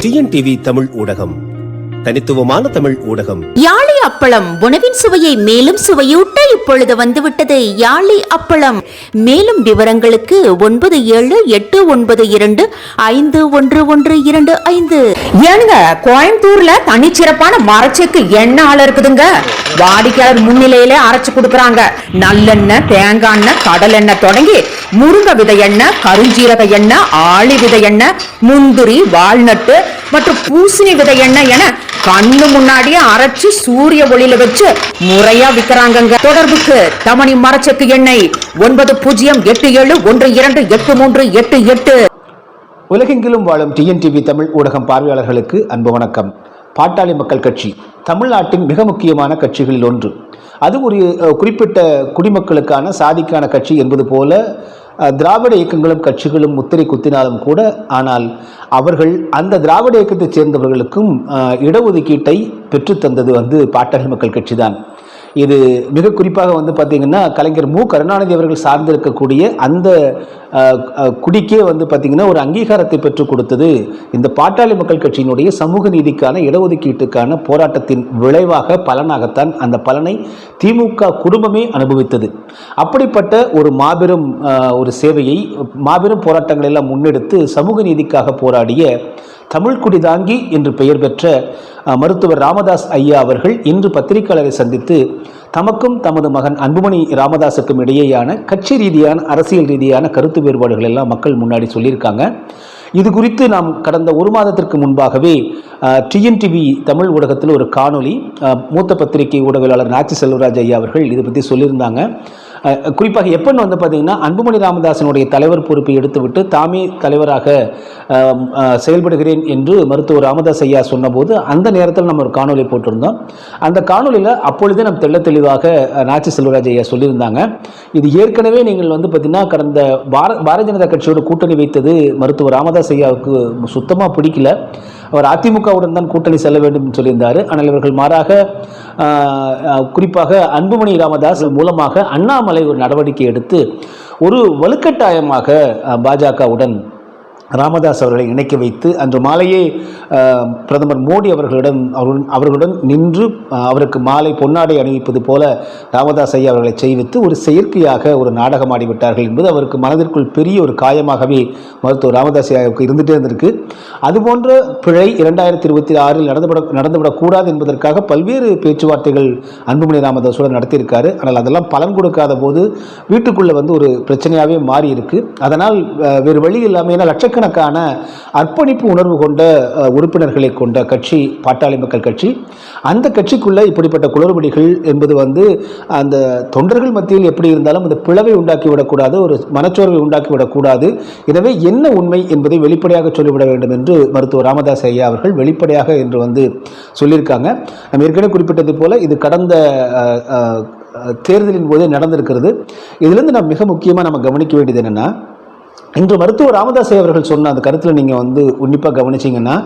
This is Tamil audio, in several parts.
டிஎன்டிவி தமிழ் ஊடகம். தனித்துவமான தமிழ் ஊடகம். யாழி அப்பளம் உணவின் சுவையை மேலும் சுவையூட்ட இப்பொழுது வந்துவிட்டது யாழி அப்பளம். மேலும் விவரங்களுக்கு ஒன்பது ஏழு எட்டு ஒன்பது இரண்டு ஐந்து ஒன்று ஒன்று இரண்டு ஐந்து. ஏனுங்க கோயம்புத்தூர்ல தனிச்சிறப்பான மரச்செக்கு என்ன ஆள் இருக்குதுங்க. வாடிக்கையாளர் முன்னிலையிலே அரைச்சு கொடுக்கறாங்க. நல்லெண்ணெய் தேங்காய் எண்ணெய் கடல் எண்ணெய் தொடங்கி முருங்கை விதை எண்ணெய் கருஞ்சீரக எண்ணெய் ஆளி விதை எண்ணெய் முந்திரி வால்நட்டு மற்றும் பூசணி விதை எண்ணெய் என கண்ணு முன்னாடியே அரைச்சு சூரிய ஒளியில வச்சு முறையா விக்கிறாங்க தொடர்புக்கு தமணி மரச்சக்கு எண்ணெய் ஒன்பது பூஜ்ஜியம் எட்டு ஏழு ஒன்று இரண்டு எட்டு மூன்று எட்டு எட்டு. உலகெங்கிலும் வாழும் டிஎன்டிவி தமிழ் ஊடகம் பார்வையாளர்களுக்கு அன்பு வணக்கம். பாட்டாளி மக்கள் கட்சி தமிழ்நாட்டின் மிக முக்கியமான கட்சிகளில் ஒன்று. அது ஒரு குறிப்பிட்ட குடிமக்களுக்கான சாதிக்கான கட்சி என்பது போல திராவிட இயக்கங்களும் கட்சிகளும் முத்திரை குத்தினாலும் கூட ஆனால் அவர்கள் அந்த திராவிட இயக்கத்தைச் சேர்ந்தவர்களுக்கும் இடஒதுக்கீட்டை பெற்றுத்தந்தது வந்து பாட்டாளி மக்கள் கட்சி தான் இது மிக குறிப்பாக வந்து பார்த்தீங்கன்னா கலைஞர் மு. கருணாநிதி அவர்கள் சார்ந்திருக்கக்கூடிய அந்த குடிக்கே வந்து பார்த்தீங்கன்னா ஒரு அங்கீகாரத்தை பெற்றுக் கொடுத்தது. இந்த பாட்டாளி மக்கள் கட்சியினுடைய சமூக நீதிக்கான இடஒதுக்கீட்டுக்கான போராட்டத்தின் விளைவாக பலனாகத்தான் அந்த பலனை திமுக குடும்பமே அனுபவித்தது. அப்படிப்பட்ட ஒரு மாபெரும் ஒரு சேவையை மாபெரும் போராட்டங்களை எல்லாம் முன்னெடுத்து சமூக நீதிக்காக போராடிய தமிழ்குடி தாங்கி என்று பெயர் பெற்ற மருத்துவர் ராமதாஸ் ஐயா அவர்கள் இன்று பத்திரிகையாளரை சந்தித்து தமக்கும் தமது மகன் அன்புமணி ராமதாஸுக்கும் இடையேயான கட்சி ரீதியான அரசியல் ரீதியான கருத்து வேறுபாடுகள் எல்லாம் மக்கள் முன்னாடி சொல்லியிருக்காங்க. இது குறித்து நாம் கடந்த ஒரு மாதத்திற்கு முன்பாகவே டிஎன்டிவி தமிழ் ஊடகத்தில் ஒரு காணொளி மூத்த பத்திரிகை ஊடகவியலாளர் நாச்சி செல்வராஜ் ஐயா அவர்கள் இதை பற்றி சொல்லியிருந்தாங்க. குறிப்பாக எப்பன்னு வந்து பார்த்தீங்கன்னா அன்புமணி ராமதாசனுடைய தலைவர் பொறுப்பை எடுத்துவிட்டு தாமே தலைவராக செயல்படுகிறேன் என்று மருத்துவர் ராமதாஸ் ஐயா சொன்னபோது அந்த நேரத்தில் நம்ம ஒரு காணொலி போட்டிருந்தோம். அந்த காணொலியில் அப்பொழுதே நம்ம தெள்ள தெளிவாக நாச்சி செல்வராஜ் ஐயா சொல்லியிருந்தாங்க. இது ஏற்கனவே நீங்கள் வந்து பார்த்தீங்கன்னா கடந்த பார பாரதிய ஜனதா கட்சியோட கூட்டணி வைத்தது மருத்துவர் ராமதாஸ் ஐயாவுக்கு சுத்தமாக பிடிக்கல. அவர் அதிமுகவுடன் தான் கூட்டணி செல்ல வேண்டும் சொல்லியிருந்தார். ஆனால் இவர்கள் மாறாக குறிப்பாக அன்புமணி ராமதாஸ் மூலமாக அண்ணாமலை ஒரு நடவடிக்கை எடுத்து ஒரு வலுக்கட்டாயமாக பாஜகவுடன் ராமதாஸ் அவர்களை இணைக்க வைத்து அன்று மாலையே பிரதமர் மோடி அவர்களிடம் அவருடன் அவர்களுடன் நின்று அவருக்கு மாலை பொன்னாடை அணிவிப்பது போல ராமதாஸ் ஐயா அவர்களை செய்வித்து ஒரு செயற்கையாக ஒரு நாடகம் ஆடிவிட்டார்கள் என்பது அவருக்கு மனதிற்குள் பெரிய ஒரு காயமாகவே மருத்துவர் ராமதாஸ் ஐயாவுக்கு இருந்துகிட்டே இருந்திருக்கு. அதுபோன்ற பிழை இரண்டாயிரத்தி இருபத்தி ஆறில் நடந்துவிட நடந்துவிடக்கூடாது என்பதற்காக பல்வேறு பேச்சுவார்த்தைகள் அன்புமணி ராமதாஸுடன் நடத்தியிருக்காரு. ஆனால் அதெல்லாம் பலன் கொடுக்காத போது வீட்டுக்குள்ளே வந்து ஒரு பிரச்சனையாகவே மாறி இருக்குது அதனால் வேறு வழி இல்லாமல் ஏன்னா லட்சக்கணக்கான அர்ப்பணிப்பு உணர்வு கொண்ட உறுப்பினர்களை கொண்ட கட்சி பாட்டாளி மக்கள் கட்சி அந்த கட்சிக்குள்ளே இப்படிப்பட்ட குளறுபடிகள் என்பது வந்து அந்த தொண்டர்கள் மத்தியில் எப்படி இருந்தாலும் அந்த பிளவை உண்டாக்கிவிடக்கூடாது ஒரு மனச்சோர்வை உண்டாக்கிவிடக்கூடாது. எனவே என்ன உண்மை என்பதை வெளிப்படையாக சொல்லிவிட வேண்டும் என்று மருத்துவர் ராமதாஸ் ஐயா அவர்கள் வெளிப்படையாக என்று வந்து சொல்லியிருக்காங்க. நம்ம ஏற்கனவே குறிப்பிட்டது போல இது கடந்த தேர்தலின் போதே நடந்திருக்கிறது. இதிலிருந்து நம்ம மிக முக்கியமாக நம்ம கவனிக்க வேண்டியது என்னென்னா இன்று மருத்துவர் ராமதாஸ் அவர்கள் சொன்ன அந்த கருத்தில் நீங்கள் வந்து உன்னிப்பாக கவனிச்சிங்கன்னா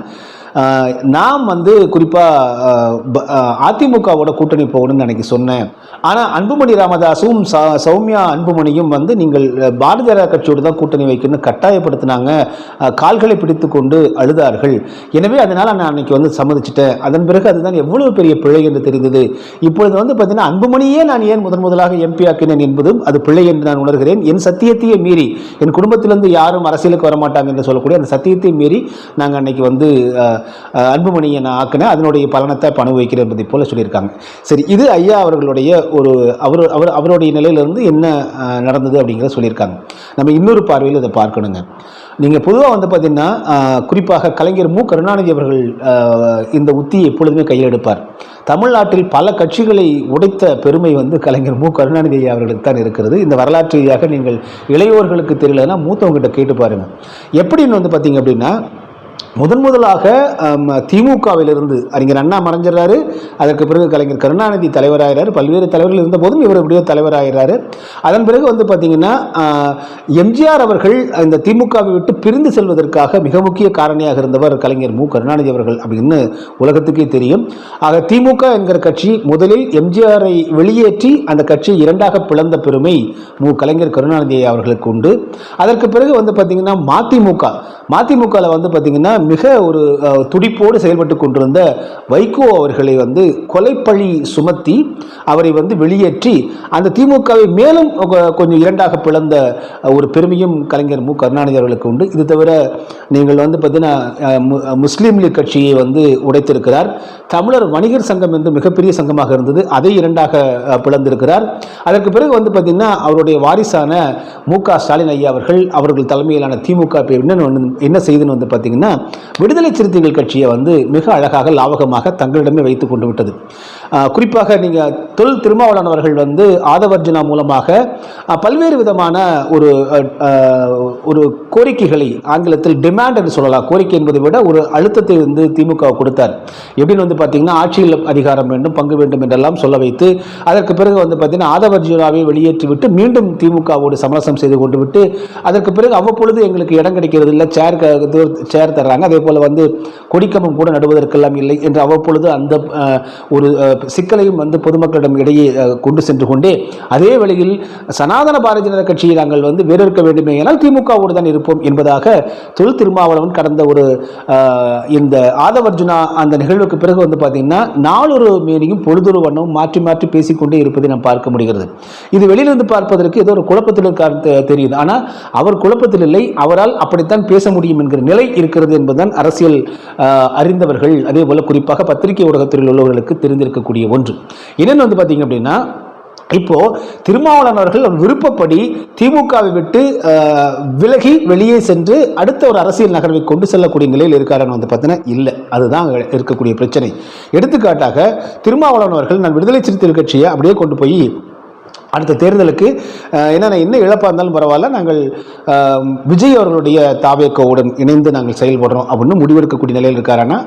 நான் நாம் வந்து குறிப்பாக அதிமுகவோட கூட்டணி போகணும்னு அன்றைக்கி சொன்னேன். ஆனால் அன்புமணி ராமதாஸும் ச- சௌமியா அன்புமணியும் வந்து நீங்கள் பாரதிய ஜனதா கட்சியோடு தான் கூட்டணி வைக்கணும்னு கட்டாயப்படுத்தினாங்க. கால்களை பிடித்து கொண்டு அழுதார்கள். எனவே அதனால் நான் அன்னைக்கு வந்து சம்மதிச்சிட்டேன். அதன் பிறகு அதுதான் எவ்வளவு பெரிய பிழை என்று தெரிந்தது. இப்பொழுது வந்து பார்த்தீங்கன்னா அன்புமணியே நான் ஏன் முதன் முதலாக எம்பி ஆக்கினேன் என்பதும் அது பிழை என்று நான் உணர்கிறேன். என் சத்தியத்தையே மீறி என் குடும்பத்திலிருந்து யாரும் அரசியலுக்கு வரமாட்டாங்க என்று சொல்லக்கூடிய அந்த சத்தியத்தை மீறி நாங்கள் அன்னைக்கு வந்து அன்புமணியை நான் ஆக்கினேன். அதனுடைய பலனத்தை இப்ப அனுபவிக்கிறேன் என்பதை போல சொல்லியிருக்காங்க. சரி இது ஐயா அவர்களுடைய ஒரு அவர் அவர் அவருடைய நிலையிலிருந்து என்ன நடந்தது அப்படிங்கிறத சொல்லியிருக்காங்க. நம்ம இன்னொரு பார்வையில் இதை பார்க்கணுங்க. நீங்கள் பொதுவாக வந்து பார்த்தீங்கன்னா குறிப்பாக கலைஞர் மு. கருணாநிதி அவர்கள் இந்த உத்தியை எப்பொழுதுமே கையில் எடுப்பார். தமிழ்நாட்டில் பல கட்சிகளை உடைத்த பெருமை வந்து கலைஞர் மு. கருணாநிதி அவர்களுக்கு தான் இருக்கிறது. இந்த வரலாற்று ரீதியாக நீங்கள் இளையோர்களுக்கு தெரியலன்னா மூத்தவங்ககிட்ட கேட்டு பாருங்கள் எப்படின்னு வந்து பார்த்தீங்க அப்படின்னா முதன் முதலாக திமுகவிலிருந்து அறிஞர் அண்ணா மறைஞ்சிடறாரு. அதற்கு பிறகு கலைஞர் கருணாநிதி தலைவராகிறார் பல்வேறு தலைவர்கள் இருந்த போதும் இவர் எப்படியோ தலைவராகிறாரு அதன் பிறகு வந்து பார்த்திங்கன்னா எம்ஜிஆர் அவர்கள் இந்த திமுகவை விட்டு பிரிந்து செல்வதற்காக மிக முக்கிய காரணியாக இருந்தவர் கலைஞர் மு. கருணாநிதி அவர்கள் அப்படின்னு உலகத்துக்கே தெரியும். ஆக திமுக என்கிற கட்சி முதலில் எம்ஜிஆரை வெளியேற்றி அந்த கட்சியை இரண்டாக பிளந்த பெருமை மு. கலைஞர் கருணாநிதி அவர்களுக்கு உண்டு. அதற்கு பிறகு வந்து பார்த்திங்கன்னா மதிமுக. மதிமுகவில் வந்து பார்த்தீங்கன்னா மிக ஒரு துடிப்போடு செயல்பட்டு கொண்டிருந்த வைகோ அவர்களை வந்து கொலைப்பழி சுமத்தி அவரை வந்து வெளியேற்றி அந்த திமுகவை மேலும் கொஞ்சம் இரண்டாக பிளந்த ஒரு பெருமையும் கலைஞர் மு. கருணாநிதி அவர்களுக்கு உண்டு. இது தவிர நீங்கள் வந்து பார்த்தீங்கன்னா முஸ்லீம் லீக் கட்சியை வந்து உடைத்திருக்கிறார். தமிழர் வணிகர் சங்கம் என்று மிகப்பெரிய சங்கமாக இருந்தது. அதை இரண்டாக பிளந்திருக்கிறார். அதற்கு பிறகு வந்து பார்த்தீங்கன்னா அவருடைய வாரிசான மு. க. ஸ்டாலின் ஐயா அவர்கள் அவர்கள் தலைமையிலான திமுக என்ன என்ன செய்துன்னு வந்து பார்த்தீங்கன்னா விடுதலை சிறுத்தைகள் கட்சியை வந்து மிக அழகாக லாவகமாக தங்களிடமே வைத்து கொண்டு விட்டது. குறிப்பாக நீங்கள் தொல் திருமாவளவர்கள் வந்து ஆதவர்ஜுனா மூலமாக பல்வேறு விதமான ஒரு ஒரு கோரிக்கைகளை ஆங்கிலத்தில் டிமாண்ட் என்று சொல்லலாம். கோரிக்கை என்பதை விட ஒரு அழுத்தத்தை வந்து திமுக கொடுத்தார். எப்படின்னு வந்து பார்த்தீங்கன்னா ஆட்சியில் அதிகாரம் வேண்டும் பங்கு வேண்டும் என்றெல்லாம் சொல்ல வைத்து அதற்கு பிறகு வந்து பார்த்தீங்கன்னா ஆதவர்ஜுனாவை வெளியேற்றிவிட்டு மீண்டும் திமுகவோடு சமரசம் செய்து கொண்டு விட்டு அதற்கு பிறகு அவ்வப்பொழுது எங்களுக்கு இடம் கிடைக்கிறது இல்லை சேர் சேர் தர்றாங்க. அதே போல் வந்து கொடிக்கம்பம் கூட நடுவதற்கெல்லாம் இல்லை என்று அவ்வப்பொழுது அந்த ஒரு சிக்கலையும் வந்து பொதுமக்களிடம் இடையே கொண்டு சென்று கொண்டே அதே வேளையில் சனாதன பாரதிய ஜனதா கட்சியை நாங்கள் வந்து வேறொருக்க வேண்டுமே ஆனால் திமுகவோடு தான் இருப்போம் என்பதாக தொழில் திருமாவளவன் கடந்த ஒரு இந்த ஆதவர்ஜுனா அந்த நிகழ்வுக்கு பிறகு வந்து பார்த்தீங்கன்னா நாளொரு மேனியும் பொழுதொரு வண்ணமும் மாற்றி மாற்றி பேசிக்கொண்டே இருப்பதை நாம் பார்க்க முடிகிறது. இது வெளியிலிருந்து பார்ப்பதற்கு ஏதோ ஒரு குழப்பத்தில் இருக்கார் தெரியுது. ஆனால் அவர் குழப்பத்தில் இல்லை அவரால் அப்படித்தான் பேச முடியும் என்கிற நிலை இருக்கிறது என்பதுதான் அரசியல் அறிந்தவர்கள். அதே போல குறிப்பாக பத்திரிகை ஊடகத்தில் உள்ளவர்களுக்கு இருக்கக்கூடிய ஒன்று. என்னென்னு வந்து பார்த்தீங்க அப்படின்னா இப்போ திருமாவளவன் அவர்கள் அவர் விருப்பப்படி திமுகவை விட்டு விலகி வெளியே சென்று அடுத்த ஒரு அரசியல் நகர்வை கொண்டு செல்லக்கூடிய நிலையில் இருக்காருன்னு வந்து பார்த்தீங்கன்னா இல்லை. அதுதான் இருக்கக்கூடிய பிரச்சனை. எடுத்துக்காட்டாக திருமாவளவன் அவர்கள் நான் விடுதலை சிறுத்தைகள் கட்சியை அப்படியே கொண்டு போய் அடுத்த தேர்தலுக்கு என்னென்ன என்ன இழப்பாக இருந்தாலும் பரவாயில்ல நாங்கள் விஜய் அவர்களுடைய தாவேக்கோவுடன் இணைந்து நாங்கள் செயல்படுறோம் அப்படின்னு முடிவெடுக்கக்கூடிய நிலையில் இருக்காருன்னா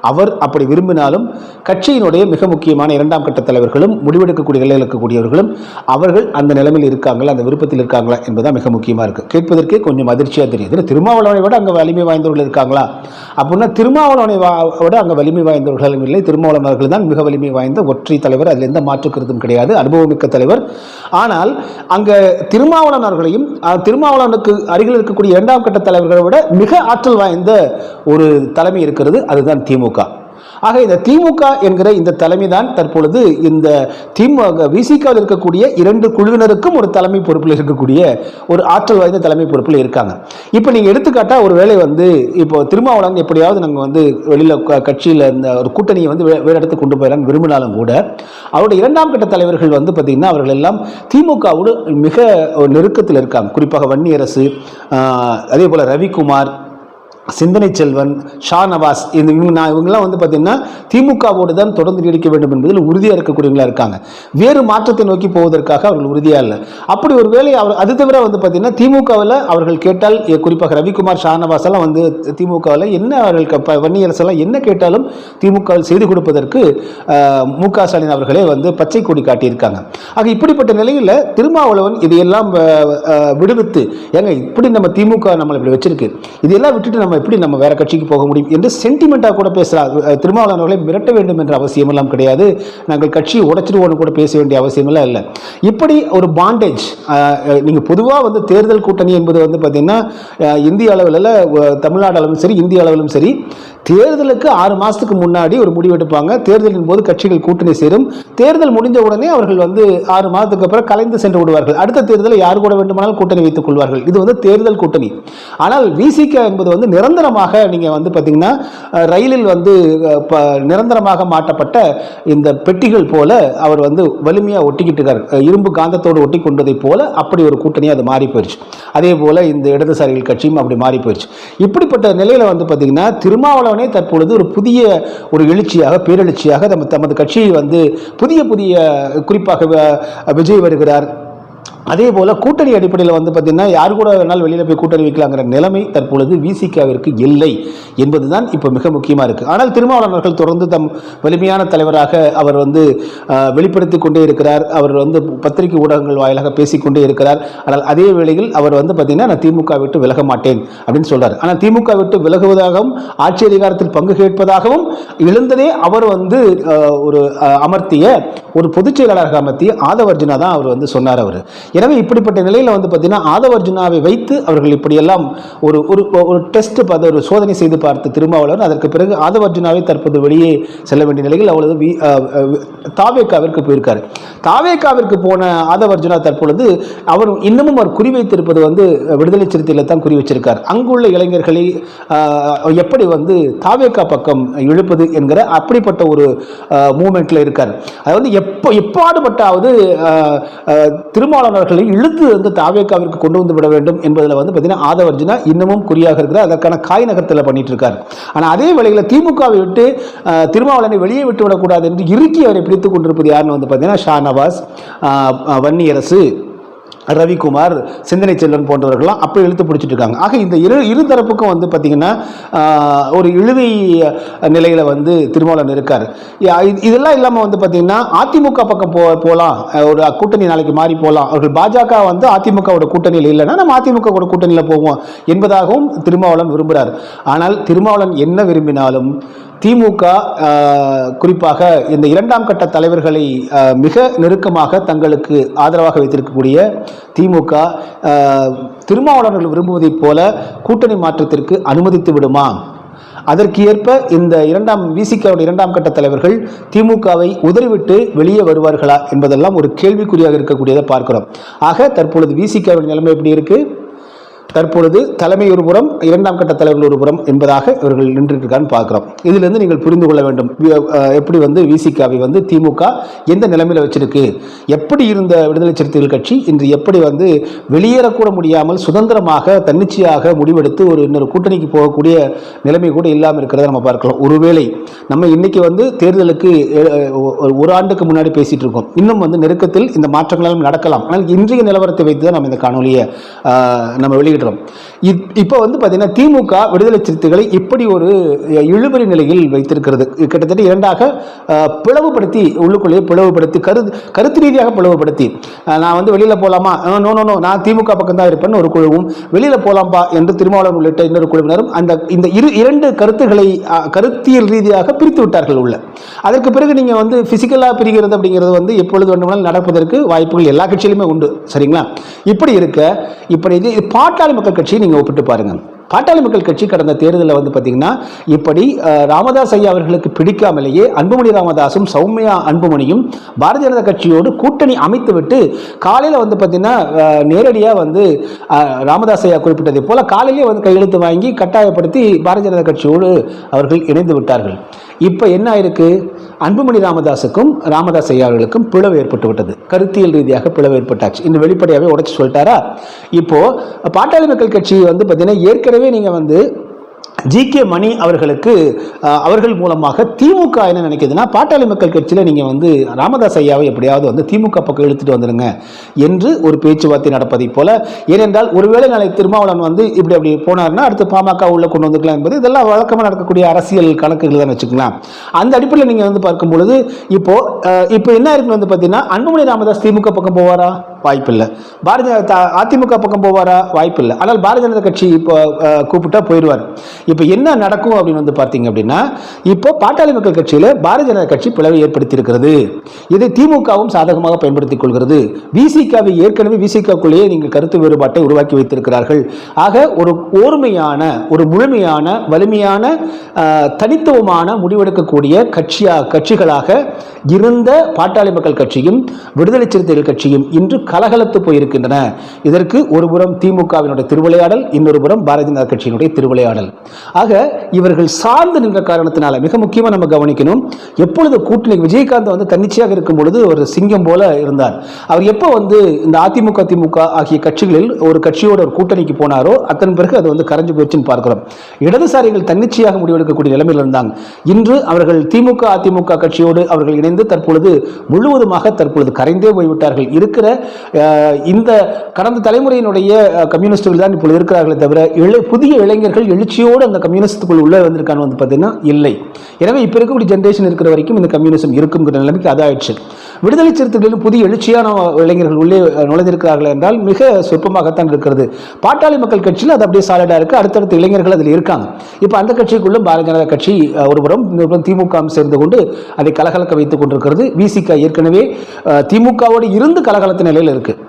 அவர் அப்படி விரும்பினாலும் கட்சியினுடைய மிக முக்கியமான இரண்டாம் கட்ட தலைவர்களும் முடிவெடுக்கக்கூடிய நிலையில் இருக்கக்கூடியவர்களும் அவர்கள் அந்த நிலைமையில் இருக்காங்களா அந்த விருப்பத்தில் இருக்காங்களா என்பதுதான் மிக முக்கியமாக இருக்குது கேட்பதற்கே கொஞ்சம் அதிர்ச்சியாக தெரியுது. திருமாவளவனை விட அங்கே வலிமை வாய்ந்தவர்கள் இருக்காங்களா? அப்படின்னா திருமாவளவனை வா- விட அங்கே வலிமை வாய்ந்தவர்களும் இல்லை. திருமாவளவன் அவர்கள் தான் மிக வலிமை வாய்ந்த ஒற்றை தலைவர். அதில் எந்த மாற்று கருத்தும் கிடையாது. அனுபவமிக்க தலைவர். ஆனால் அங்கே திருமாவளவன் அவர்களையும் திருமாவளவனுக்கு அருகில் இருக்கக்கூடிய இரண்டாம் கட்ட தலைவர்களை விட மிக ஆற்றல் வாய்ந்த ஒரு தலைமை இருக்கிறது அதுதான் திமுக. ஆக இந்த திமுக என்கிற இந்த தலைமை தான் தற்பொழுது இந்த திமுக விசிகாவில் இருக்கக்கூடிய இரண்டு குழுவினருக்கும் ஒரு தலைமை பொறுப்பில் இருக்கக்கூடிய ஒரு ஆற்றல் வாய்ந்த தலைமை பொறுப்பில் இருக்காங்க. இப்போ நீங்கள் எடுத்துக்காட்டா ஒரு வேளை வந்து இப்போ திருமாவளவன் எப்படியாவது நாங்கள் வந்து வெளியில் கட்சியில் இந்த ஒரு கூட்டணியை வந்து வேறு இடத்துக்கு கொண்டு போயிடலாம்னு விரும்பினாலும் கூட அவருடைய இரண்டாம் கட்ட தலைவர்கள் வந்து பார்த்திங்கன்னா அவர்கள் எல்லாம் திமுகவோடு மிக ஒரு நெருக்கத்தில் இருக்காங்க. குறிப்பாக வன்னியரசு அதே போல் ரவிக்குமார் சிந்தனை செல்வன் ஷா நவாஸ் இந்த இவங்க நான் இவங்கெல்லாம் வந்து பார்த்தீங்கன்னா திமுகவோடு தான் தொடர்ந்து நீடிக்க வேண்டும் என்பதில் உறுதியாக இருக்கக்கூடியவங்களா இருக்காங்க. வேறு மாற்றத்தை நோக்கி போவதற்காக அவர்கள் உறுதியாக இல்லை. அப்படி ஒரு வேலை அவர் அது தவிர வந்து பார்த்தீங்கன்னா திமுகவில் அவர்கள் கேட்டால் குறிப்பாக ரவிக்குமார் ஷா நவாஸ் எல்லாம் வந்து திமுகவில் என்ன அவர்கள் வன்னியரசு எல்லாம் என்ன கேட்டாலும் திமுகவில் செய்து கொடுப்பதற்கு மு க ஸ்டாலின் அவர்களே வந்து பச்சை கொடி காட்டியிருக்காங்க. ஆக இப்படிப்பட்ட நிலையில் திருமாவளவன் இதையெல்லாம் விடுவித்து ஏங்க இப்படி நம்ம திமுக நம்மளை இப்படி வச்சிருக்கு. இதெல்லாம் விட்டுட்டு நம்ம எப்படி நம்ம வேற கட்சிக்கு போக முடியும் என்று சென்டிமெண்ட்டாக கூட பேசுகிறார் திருமாவளவன் அவர்களை மிரட்ட வேண்டும் என்ற அவசியமெல்லாம் கிடையாது. நாங்கள் கட்சியை உடைச்சிடுவோன்னு கூட பேச வேண்டிய அவசியமெல்லாம் இல்லை. இப்படி ஒரு பாண்டேஜ் நீங்கள் பொதுவாக வந்து தேர்தல் கூட்டணி என்பது வந்து பார்த்திங்கன்னா இந்திய அளவில் தமிழ்நாடு அளவிலும் சரி இந்திய அளவிலும் சரி தேர்தலுக்கு ஆறு மாதத்துக்கு முன்னாடி ஒரு முடிவு எடுப்பாங்க. தேர்தலின் போது கட்சிகள் கூட்டணி சேரும். தேர்தல் முடிந்த உடனே அவர்கள் வந்து ஆறு மாதத்துக்கு அப்புறம் கலைந்து சென்று விடுவார்கள். அடுத்த தேர்தலில் யார் கூட வேண்டுமானாலும் கூட்டணி வைத்துக் கொள்வார்கள். இது வந்து தேர்தல் கூட்டணி. ஆனால் விசிக என்பது வந்து நிரந்தரமாக நீங்கள் வந்து பார்த்தீங்கன்னா ரயிலில் வந்து இப்போ நிரந்தரமாக மாட்டப்பட்ட இந்த பெட்டிகள் போல அவர் வந்து வலிமையாக ஒட்டிக்கிட்டு இருக்கார் இரும்பு காந்தத்தோடு ஒட்டி கொண்டதை போல அப்படி ஒரு கூட்டணி அது மாறி போயிடுச்சு அதே போல் இந்த இடதுசாரிகள் கட்சியும் அப்படி மாறி போயிடுச்சு இப்படிப்பட்ட நிலையில் வந்து பார்த்தீங்கன்னா திருமாவளவனே தற்பொழுது ஒரு புதிய ஒரு எழுச்சியாக பேரெழுச்சியாக நம்ம தமது கட்சியை வந்து புதிய புதிய குறிப்பாக விஜய் வருகிறார். அதே போல கூட்டணி அடிப்படையில் வந்து பார்த்தீங்கன்னா யார் கூட வேணாலும் வெளியில் போய் கூட்டணி வைக்கலாங்கிற நிலைமை தற்பொழுது விசிகாவிற்கு இல்லை என்பதுதான் இப்போ மிக முக்கியமாக இருக்குது ஆனால் திருமாவளவர்கள் தொடர்ந்து தம் வலிமையான தலைவராக அவர் வந்து வெளிப்படுத்தி வெளிப்படுத்திக் கொண்டே இருக்கிறார். அவர் வந்து பத்திரிகை ஊடகங்கள் வாயிலாக பேசிக்கொண்டே இருக்கிறார். ஆனால் அதே வேளையில் அவர் வந்து பார்த்தீங்கன்னா நான் திமுக விட்டு விலக மாட்டேன் அப்படின்னு சொல்கிறார் ஆனால் திமுக விட்டு விலகுவதாகவும் ஆட்சி அதிகாரத்தில் பங்கு கேட்பதாகவும் எழுந்ததே அவர் வந்து ஒரு அமர்த்திய ஒரு பொதுச் செயலாளராக அமர்த்திய ஆதவர்ஜுனா தான் அவர் வந்து சொன்னார் அவர். எனவே இப்படிப்பட்ட நிலையில் வந்து பார்த்தீங்கன்னா ஆதவர்ஜுனாவை வைத்து அவர்கள் இப்படியெல்லாம் ஒரு ஒரு ஒரு டெஸ்ட் பார்த்து ஒரு சோதனை செய்து பார்த்து திருமாவளவன் அதற்கு பிறகு ஆதவர்ஜுனாவை தற்போது வெளியே செல்ல வேண்டிய நிலையில் அவ்வளவு வி- தாவேக்காவிற்கு போயிருக்காரு. தாவேக்காவிற்கு போன ஆதவர்ஜுனா தற்பொழுது அவர் இன்னமும் அவர் குறிவைத்திருப்பது வந்து விடுதலை சிறுத்தையில் தான் குறி வச்சிருக்கார். அங்குள்ள இளைஞர்களை எப்படி வந்து தாவேக்கா பக்கம் இழுப்பது என்கிற அப்படிப்பட்ட ஒரு மூமெண்ட்ல இருக்கார். அதாவது எப்போ எப்பாடுபட்டாவது ஆஹ், ஆஹ், இழுத்து வந்து தாவேக்காவிற்கு கொண்டு வந்து விட வேண்டும் என்பதில் வந்து பார்த்தீங்கன்னா ஆதவர்ஜினா இன்னமும் குறியாக இருக்கிறார். அதற்கான காய் நகரத்தில் பண்ணிட்டு இருக்கார் ஆனால் அதே வேளையில் திமுகவை விட்டு ஆஹ், திருமாவளவனை வெளியே விட்டு விடக்கூடாது என்று இறுக்கி அவரை பிடித்து கொண்டிருப்பது யாருன்னு வந்து பார்த்தீங்கன்னா ஷா நவாஸ் ஆஹ், வன்னியரசு. ரவிக்குமார் சிந்தனை செல்வன் போன்றவர்கள்லாம் அப்போ இழுத்து பிடிச்சிட்டு இருக்காங்க. ஆக இந்த இரு இரு தரப்புக்கும் வந்து பார்த்திங்கன்னா ஒரு இழுவை நிலையில் வந்து திருமாவளவன் இருக்கார். யா- இது- இதெல்லாம் இல்லாமல் வந்து பார்த்திங்கன்னா அதிமுக பக்கம் போ போகலாம் ஒரு கூட்டணி நாளைக்கு மாறி போகலாம் அவர்கள் பாஜக வந்து அதிமுகவோட கூட்டணியில் இல்லைன்னா நம்ம அதிமுக கூட கூட்டணியில் போவோம் என்பதாகவும் திருமாவளவன் விரும்புகிறார் ஆனால் திருமாவளவன் என்ன விரும்பினாலும் திமுக குறிப்பாக இந்த இரண்டாம் கட்ட தலைவர்களை மிக நெருக்கமாக தங்களுக்கு ஆதரவாக வைத்திருக்கக்கூடிய திமுக திருமாவளவர்கள் விரும்புவதைப் போல கூட்டணி மாற்றத்திற்கு அனுமதித்து விடுமா? அதற்கு ஏற்ப இந்த இரண்டாம் விசிகாவுடைய இரண்டாம் கட்ட தலைவர்கள் திமுகவை உதறிவிட்டு வெளியே வருவார்களா என்பதெல்லாம் ஒரு கேள்விக்குறியாக இருக்கக்கூடியதை பார்க்கிறோம். ஆக தற்பொழுது விசிகாவின் நிலைமை எப்படி இருக்குது தற்பொழுது தலைமை ஒருபுறம் இரண்டாம் கட்ட தலைவர்கள் ஒருபுறம் என்பதாக இவர்கள் நின்றுருக்கான்னு பார்க்குறோம். இதிலிருந்து நீங்கள் புரிந்து கொள்ள வேண்டும். எப்படி வந்து விசிகாவை வந்து திமுக எந்த நிலைமையில் வச்சிருக்கு? எப்படி இருந்த விடுதலை சிறுத்தைகள் கட்சி இன்று எப்படி வந்து வெளியேறக்கூட முடியாமல் சுதந்திரமாக தன்னிச்சையாக முடிவெடுத்து ஒரு இன்னொரு கூட்டணிக்கு போகக்கூடிய நிலைமை கூட இல்லாமல் இருக்கிறத நம்ம பார்க்கலாம் ஒருவேளை நம்ம இன்னைக்கு வந்து தேர்தலுக்கு ஒரு- ஒரு ஆண்டுக்கு முன்னாடி பேசிட்டு இருக்கோம். இன்னும் வந்து நெருக்கத்தில் இந்த மாற்றங்களால் நடக்கலாம். ஆனால் இன்றைய நிலவரத்தை வைத்து தான் நம்ம இந்த காணொலியை நம்ம வெளியே வெளியிடுறோம் இப்போ வந்து பார்த்தீங்கன்னா திமுக விடுதலை சிறுத்தைகளை இப்படி ஒரு இழுபறி நிலையில் வைத்திருக்கிறது. கிட்டத்தட்ட இரண்டாக பிளவுபடுத்தி உள்ளுக்குள்ளேயே பிளவுபடுத்தி கரு கருத்து ரீதியாக பிளவுபடுத்தி. நான் வந்து வெளியில் போகலாமா நோ நோ நோ நான் திமுக பக்கம் தான் இருப்பேன்னு ஒரு குழுவும் வெளியில் போகலாம்பா என்று திருமாவளவன் உள்ளிட்ட இன்னொரு குழுவினரும் அந்த இந்த இரு இரண்டு கருத்துக்களை கருத்தியல் ரீதியாக பிரித்து விட்டார்கள் உள்ள. அதற்கு பிறகு நீங்கள் வந்து ஃபிசிக்கலாக பிரிகிறது அப்படிங்கிறது வந்து எப்பொழுது வேண்டுமானாலும் நடப்பதற்கு வாய்ப்புகள் எல்லா கட்சியிலுமே உண்டு. சரிங்களா? இப்படி இருக்க இப்படி இது இது பாட்டாளி மக்கள் கட்சியை நீங்கள் ஒப்பிட்டு பாருங்கள். பாட்டாளி மக்கள் கட்சி கடந்த தேர்தலில் வந்து பார்த்தீங்கன்னா இப்படி ராமதாஸ் ஐயா அவர்களுக்கு பிடிக்காமலேயே அன்புமணி ராமதாஸும் சௌமியா அன்புமணியும் பாரதிய ஜனதா கட்சியோடு கூட்டணி அமைத்துவிட்டு காலையில் வந்து பார்த்தீங்கன்னா நேரடியாக வந்து ராமதாஸ் ஐயா குறிப்பிட்டதை போல காலையிலேயே வந்து கையெழுத்து வாங்கி கட்டாயப்படுத்தி பாரதிய ஜனதா கட்சியோடு அவர்கள் இணைந்து விட்டார்கள். இப்போ என்ன ஆயிருக்கு? அன்புமணி ராமதாஸுக்கும் ராமதாஸ் ஐயா அவர்களுக்கும் பிளவு ஏற்பட்டு விட்டது. கருத்தியல் ரீதியாக பிளவு ஏற்பட்டாச்சு. இன்னும் வெளிப்படையாகவே உடச்சி சொல்லிட்டாரா? இப்போது பாட்டாளி மக்கள் கட்சி வந்து பார்த்தீங்கன்னா ஏற்கனவே நீங்கள் வந்து ஜி கே மணி அவர்களுக்கு அவர்கள் மூலமாக திமுக என்ன நினைக்கிதுன்னா பாட்டாளி மக்கள் கட்சியில் நீங்கள் வந்து ராமதாஸ் ஐயாவை எப்படியாவது வந்து திமுக பக்கம் இழுத்துட்டு வந்துடுங்க என்று ஒரு பேச்சுவார்த்தை நடப்பதை போல ஏனென்றால் ஒருவேளை நாளை திருமாவளவன் வந்து இப்படி அப்படி போனார்னா அடுத்து பாமக உள்ள கொண்டு வந்துக்கலாம் என்பது இதெல்லாம் வழக்கமாக நடக்கக்கூடிய அரசியல் கணக்குகள் தான் வச்சுக்கலாம் அந்த அடிப்படையில் நீங்கள் வந்து பார்க்கும் பொழுது இப்போ இப்போ என்ன இருக்குன்னு வந்து பார்த்தீங்கன்னா அன்புமணி ராமதாஸ் திமுக பக்கம் போவாரா? வாய்ப்பில்லை. பாரதிய அதிமுக பக்கம் போவாரா? வாய்ப்பில்லை. ஆனால் பாரதிய ஜனதா கட்சி இப்போ கூப்பிட்டா போயிடுவார். இப்போ என்ன நடக்கும் அப்படின்னு வந்து பார்த்தீங்க அப்படின்னா இப்போ பாட்டாளி மக்கள் கட்சியில் பாரதிய ஜனதா கட்சி பிளவை ஏற்படுத்தியிருக்கிறது. இதை திமுகவும் சாதகமாக பயன்படுத்திக் கொள்கிறது. விசிகாவை ஏற்கனவே விசிகாக்குள்ளேயே நீங்கள் கருத்து வேறுபாட்டை உருவாக்கி வைத்திருக்கிறார்கள். ஆக ஒரு ஓர்மையான ஒரு முழுமையான வலிமையான தனித்துவமான முடிவெடுக்கக்கூடிய கட்சியாக கட்சிகளாக இருந்த பாட்டாளி மக்கள் கட்சியும் விடுதலை சிறுத்தைகள் கட்சியும் இன்று கலகலத்து போயிருக்கின்றன. இதற்கு ஒரு புறம் திமுகவினுடைய திருவிளையாடல் இன்னொரு புறம் பாரதிய ஜனதா கட்சியினுடைய திருவிளையாடல். ஆக இவர்கள் சார்ந்து நின்ற காரணத்தினால மிக முக்கியமாக நம்ம கவனிக்கணும். எப்பொழுது கூட்டணி விஜயகாந்த் வந்து தன்னிச்சையாக இருக்கும் பொழுது ஒரு சிங்கம் போல இருந்தார். அவர் எப்போ வந்து இந்த அதிமுக திமுக ஆகிய கட்சிகளில் ஒரு கட்சியோட ஒரு கூட்டணிக்கு போனாரோ அத்தன் பிறகு அது வந்து கரைஞ்சு போச்சுன்னு பார்க்கிறோம். இடதுசாரிகள் தன்னிச்சையாக முடிவெடுக்கக்கூடிய நிலைமையில் இருந்தாங்க. இன்று அவர்கள் திமுக அதிமுக கட்சியோடு அவர்கள் இணைந்து தற்பொழுது முழுவதுமாக தற்பொழுது கரைந்தே போய்விட்டார்கள். இருக்கிற இந்த கடந்த தலைமுறையினுடைய கம்யூனிஸ்டுகள் தான் இப்பொழுது இருக்கிறார்களே தவிர இளை புதிய இளைஞர்கள் எழுச்சியோடு அந்த கம்யூனிஸ்டுக்குள் உள்ளே வந்திருக்கான்னு வந்து பார்த்தீங்கன்னா இல்லை. எனவே இப்போ இருக்கக்கூடிய ஜென்ரேஷன் இருக்கிற வரைக்கும் இந்த கம்யூனிசம் இருக்குங்கிற நிலைமைக்கு அதாயிடுச்சு. விடுதலை சிறுத்தைகளிலும் புதிய எழுச்சியான இளைஞர்கள் உள்ளே நுழைந்திருக்கிறார்கள் என்றால் மிக சொற்பமாகத்தான் இருக்கிறது. பாட்டாளி மக்கள் கட்சியில் அது அப்படியே சாலிடாக இருக்குது அடுத்தடுத்த இளைஞர்கள் அதில் இருக்காங்க. இப்போ அந்த கட்சிக்குள்ளும் பாரதிய ஜனதா கட்சி ஒருபுறம் ஒரு திமுக சேர்ந்து கொண்டு அதை கலகலக்க வைத்துக் கொண்டிருக்கிறது. விசிக ஏற்கனவே திமுகவோடு இருந்து கலகலத்த நிலையில் நிலையில் இருக்குது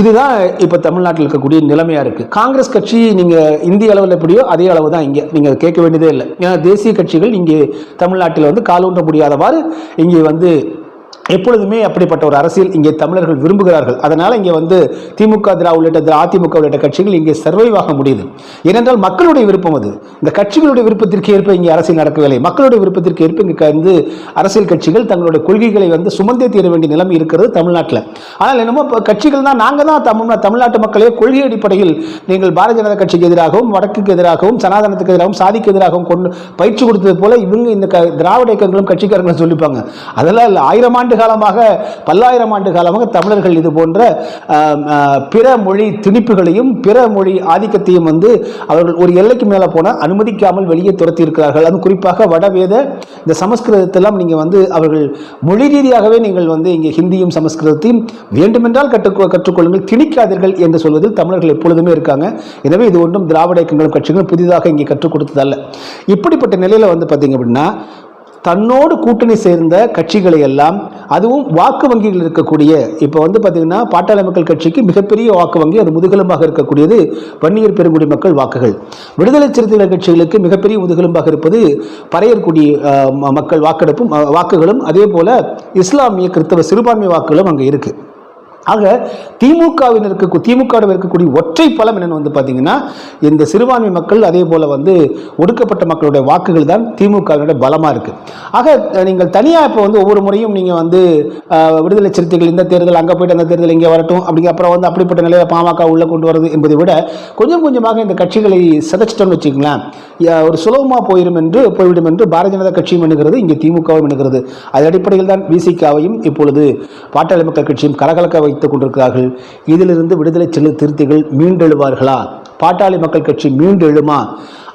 இதுதான் இப்போ தமிழ்நாட்டில் இருக்கக்கூடிய நிலைமையாக இருக்குது காங்கிரஸ் கட்சி நீங்கள் இந்திய அளவில் எப்படியோ அதே அளவு தான் இங்கே. நீங்கள் கேட்க வேண்டியதே இல்லை. ஏன்னா தேசிய கட்சிகள் இங்கே தமிழ்நாட்டில் வந்து காலூன்ற முடியாதவாறு இங்கே வந்து எப்பொழுதுமே அப்படிப்பட்ட ஒரு அரசியல் இங்கே தமிழர்கள் விரும்புகிறார்கள். அதனால் இங்கே வந்து திமுக திரா உள்ளிட்ட அதிமுக உள்ளிட்ட கட்சிகள் இங்கே சர்வைவ் ஆக முடியுது. ஏனென்றால் மக்களுடைய விருப்பம் அது. இந்த கட்சிகளுடைய விருப்பத்திற்கு ஏற்ப இங்கே அரசியல் நடக்கவில்லை. மக்களுடைய விருப்பத்திற்கு ஏற்ப இங்கே வந்து அரசியல் கட்சிகள் தங்களுடைய கொள்கைகளை வந்து சுமந்தே தீர வேண்டிய நிலைமை இருக்கிறது தமிழ்நாட்டில். ஆனால் என்னமோ கட்சிகள் தான் நாங்கள் தான் தமிழ் தமிழ்நாட்டு மக்களே கொள்கை அடிப்படையில் நீங்கள் பாரதிய ஜனதா கட்சிக்கு எதிராகவும் வடக்குக்கு எதிராகவும் சனாதனத்துக்கு எதிராகவும் சாதிக்கு எதிராகவும் கொண்டு பயிற்சி கொடுத்தது போல இவங்க இந்த திராவிட இயக்கங்களும் கட்சிக்காரங்களும் சொல்லிப்பாங்க. அதெல்லாம் இல்லை. ஆயிரமா ஆண்டு காலமாக பல்லாயிரம் ஆண்டு காலமாக தமிழர்கள் இது போன்ற பிற மொழி திணிப்புகளையும் பிற மொழி ஆதிக்கத்தையும் வந்து அவர்கள் ஒரு எல்லைக்கு மேலே போனால் அனுமதிக்காமல் வெளியே துரத்தி இருக்கிறார்கள் அதுவும் குறிப்பாக வடவேத இந்த சமஸ்கிருதத்தெல்லாம் நீங்கள் வந்து அவர்கள் மொழி ரீதியாகவே நீங்கள் வந்து இங்கே ஹிந்தியும் சமஸ்கிருதத்தையும் வேண்டுமென்றால் கற்றுக்கொ கற்றுக்கொள்ளுங்கள் திணிக்காதீர்கள் என்று சொல்வதில் தமிழர்கள் எப்பொழுதுமே இருக்காங்க. எனவே இது ஒன்றும் திராவிட இயக்கங்களும் கட்சிகளும் புதிதாக இங்கே கற்றுக் கொடுத்ததல்ல. இப்படிப்பட்ட நிலையில் வந்து பார்த்தீங்க அப்படின்னா தன்னோடு கூட்டணி சேர்ந்த கட்சிகளை எல்லாம் அதுவும் வாக்கு வங்கிகள் இருக்கக்கூடிய இப்போ வந்து பார்த்தீங்கன்னா பாட்டாளி மக்கள் கட்சிக்கு மிகப்பெரிய வாக்கு வங்கி அது முதுகெலும்பாக இருக்கக்கூடியது வன்னியர் பெருங்குடி மக்கள் வாக்குகள். விடுதலை சிறுத்தைகள் கட்சிகளுக்கு மிகப்பெரிய முதுகெலும்பாக இருப்பது பறையர்குடி ம- மக்கள் வாக்கெடுப்பும் வாக்குகளும். அதே போல இஸ்லாமிய கிறிஸ்தவ சிறுபான்மை வாக்குகளும் அங்கே இருக்குது ஆக திமுகவினருக்கு திமுகவில் இருக்கக்கூடிய ஒற்றை பலம் என்னென்னு வந்து பார்த்தீங்கன்னா இந்த சிறுபான்மை மக்கள் அதே போல் வந்து ஒடுக்கப்பட்ட மக்களுடைய வாக்குகள் தான் திமுகவினுடைய பலமாக இருக்கு. ஆக நீங்கள் தனியாக இப்போ வந்து ஒவ்வொரு முறையும் நீங்கள் வந்து விடுதலை சிறுத்தைகள் இந்த தேர்தல் அங்கே போயிட்டு அந்த தேர்தல் இங்கே வரட்டும் அப்படிங்க அப்புறம் வந்து அப்படிப்பட்ட நிலையை பாமக உள்ளே கொண்டு வருது என்பதை விட கொஞ்சம் கொஞ்சமாக இந்த கட்சிகளை சிதைச்சிட்டோம்னு வச்சுக்கலாம் ஒரு சுலபமாக போயிடும் என்று போய்விடும் என்று பாரதிய ஜனதா கட்சியும் எண்ணுகிறது இங்கே திமுகவும் எண்ணுகிறது. அதன் அடிப்படையில் தான் விசிகாவையும் இப்பொழுது பாட்டாளி மக்கள் கட்சியும் கலகலக்க வைத்துக் கொண்டிருக்கிறார்கள் இதிலிருந்து விடுதலை சிறு திருத்திகள் மீண்டெழுவார்களா? பாட்டாளி மக்கள் கட்சி மீண்டெழுமா?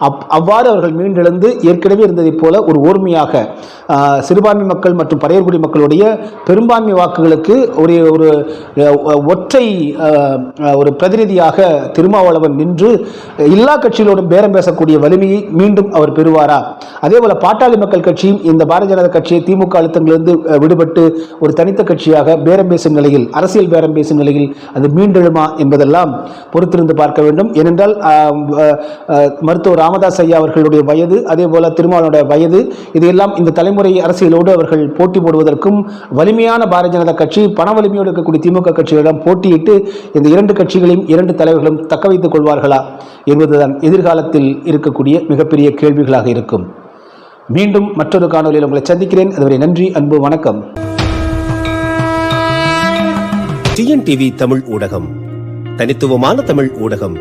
அப் அவ்வாறு அவர்கள் மீண்டெழுந்து ஏற்கனவே இருந்ததைப் போல ஒரு ஓர்மையாக சிறுபான்மை மக்கள் மற்றும் பரையர்குடி மக்களுடைய பெரும்பான்மை வாக்குகளுக்கு ஒரு ஒரு ஒற்றை ஒரு பிரதிநிதியாக திருமாவளவன் நின்று எல்லா கட்சிகளோடும் பேரம் பேசக்கூடிய வலிமையை மீண்டும் அவர் பெறுவாரா? அதே போல பாட்டாளி மக்கள் கட்சியும் இந்த பாரதிய ஜனதா கட்சியை திமுக அழுத்தங்களிலிருந்து விடுபட்டு ஒரு தனித்த கட்சியாக பேரம் பேசும் நிலையில் அரசியல் பேரம் பேசும் நிலையில் அது மீண்டெழுமா என்பதெல்லாம் பொறுத்திருந்து பார்க்க வேண்டும். ஏனென்றால் மருத்துவர் ராமதாஸ் ஐயா அவர்களுடைய வயது அதே போல திருமாவளவனுடைய வயது இதையெல்லாம் இந்த தலைமுறை அரசியலோடு அவர்கள் போட்டி போடுவதற்கும் வலிமையான பாரதிய ஜனதா கட்சி பண வலிமையோடு இருக்கக்கூடிய திமுக கட்சிகளிடம் போட்டியிட்டு இந்த இரண்டு கட்சிகளையும் இரண்டு தலைவர்களும் தக்க வைத்துக் கொள்வார்களா என்பதுதான் எதிர்காலத்தில் இருக்கக்கூடிய மிகப்பெரிய கேள்விகளாக இருக்கும். மீண்டும் மற்றொரு காணொலியில் உங்களை சந்திக்கிறேன். அதுவரை நன்றி அன்பு வணக்கம். டிஎன்டிவி தமிழ் ஊடகம். தனித்துவமான தமிழ் ஊடகம்.